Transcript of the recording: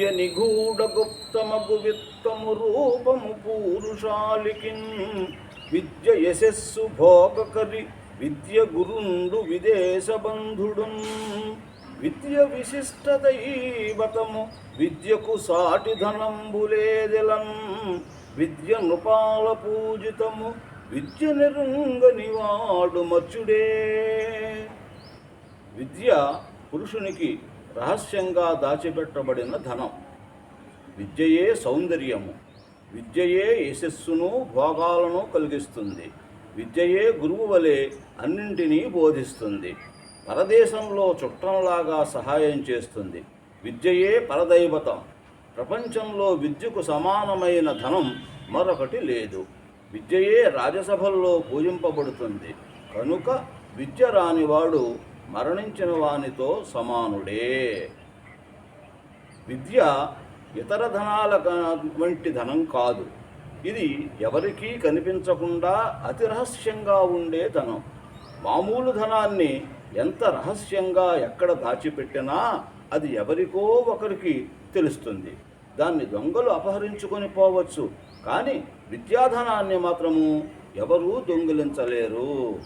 విద్య నిగూఢ గుప్తమగు విత్తము రూపము పూరుషాలికిన్. విద్య యశస్సు భోగకరి విద్య గురుండు విదేశబంధుడున్. విద్య విశిష్ట దైవతము విద్యకు సాటి ధనంబులేదెలన్. విద్య నృపాల పూజితము విద్య నిరుంగని వాడు విద్య పురుషునికి రహస్యంగా దాచిపెట్టబడిన ధనం. విద్యయే సౌందర్యము. విద్యయే యశస్సును భోగాలను కలిగిస్తుంది. విద్యయే గురువు వలె అన్నింటినీ బోధిస్తుంది. పరదేశంలో చుట్టంలాగా సహాయం చేస్తుంది. విద్యయే పరదైవతం. ప్రపంచంలో విద్యకు సమానమైన ధనం మరొకటి లేదు. విద్యయే రాజసభల్లో పూజింపబడుతుంది. కనుక విద్య రానివాడు మరణించిన వానితో సమానుడే. విద్య ఇతర ధనాల వంటి ధనం కాదు. ఇది ఎవరికీ కనిపించకుండా అతి రహస్యంగా ఉండే ధనం. మామూలు ధనాన్ని ఎంత రహస్యంగా ఎక్కడ దాచిపెట్టినా అది ఎవరికో ఒకరికి తెలుస్తుంది. దాన్ని దొంగలు అపహరించుకొని పోవచ్చు. కానీ విద్యాధనాన్ని మాత్రము ఎవరూ దొంగిలించలేరు.